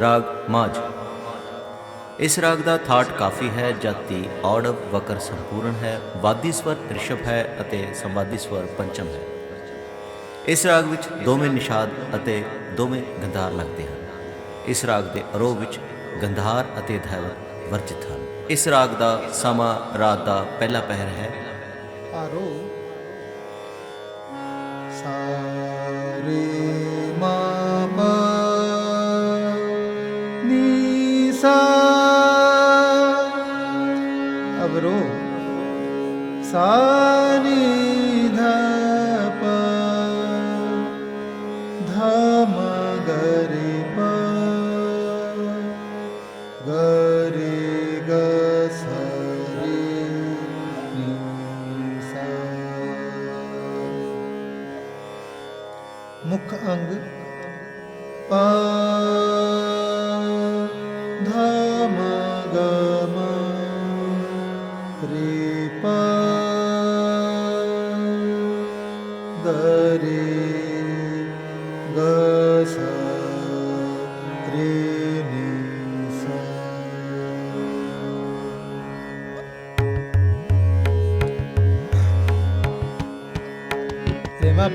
ਰਾਗ ਮਾਝ। ਇਸ ਰਾਗ ਦਾ ਥਾਟ ਕਾਫੀ ਹੈ ਜਾਤੀ ਔੜਵ ਵਕਰ ਸੰਪੂਰਨ ਹੈ, ਵਾਦੀ ਸਵਰ ਰਿਸ਼ਭ ਹੈ ਅਤੇ ਸੰਵਾਦੀ ਸਵਰ ਪੰਚਮ ਹੈ। ਇਸ ਰਾਗ ਵਿੱਚ ਦੋਵੇਂ ਨਿਸ਼ਾਦ ਅਤੇ ਦੋਵੇਂ ਗੰਧਾਰ ਲੱਗਦੇ ਹਨ। ਇਸ ਰਾਗ ਦੇ ਆਰੋਹ ਵਿੱਚ ਗੰਧਾਰ ਅਤੇ ਧੈਵਤ ਵਰਜਿਤ ਹਨ। ਇਸ ਰਾਗ ਦਾ ਸਮਾਂ ਰਾਤ ਦਾ ਪਹਿਲਾ ਪਹਿਰ ਹੈ। ਆਰੋ ਸਾਰੇ ਸਾ ਅਬਰੋ ਸਾਰੀ ਧਪ ਧਮ ਗਰੇ ਪ ਗਰੇ ਗ ਸਰੇ ਨੀ ਸਾ ਮੁੱਖ ਅੰਗ ਪਾ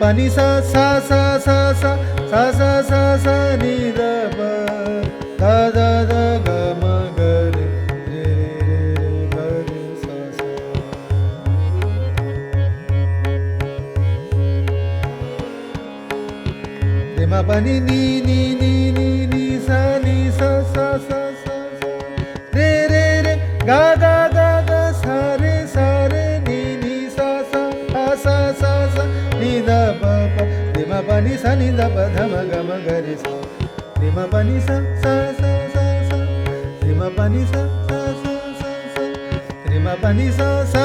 Pani sa sa sa sa sa sa sa sa sa ni da pa da da మరిమ పని నీ నీ నీ నీ నీ సా నీ సా సా సా సా రే రే రే గా గా గా గా సా రే సా రే నీ నీ సా సా ఆ సా సా సా. నీ ద ప ప. ని మ ప ని స ద ప ధ మ గ మ గ రి స. ని మ ప సా సా సా సా. ని మ ప సా సా సా సా. ని మ సా సా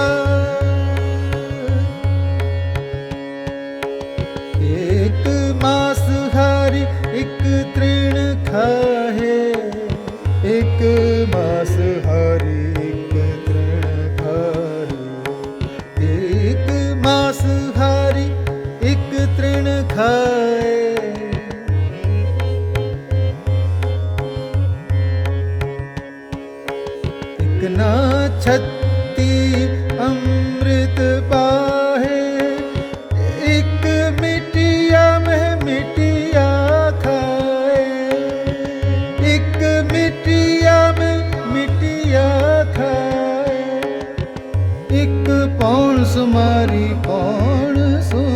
ਨਾ ਛੱਤੀ ਅੰਮ੍ਰਿਤ ਪਾਹੇ, ਇੱਕ ਮਿਟਿਆ ਮਹਿ ਮਿਟਿਆ ਖਾਏ। ਇੱਕ ਮਿਟਿਆ ਮਹਿ ਮਿਟਿਆ ਖਾਏ। ਇੱਕ ਪੌਣ ਸੁਮਾਰੀ ਪੌਣ ਸੁਮਾਰੀ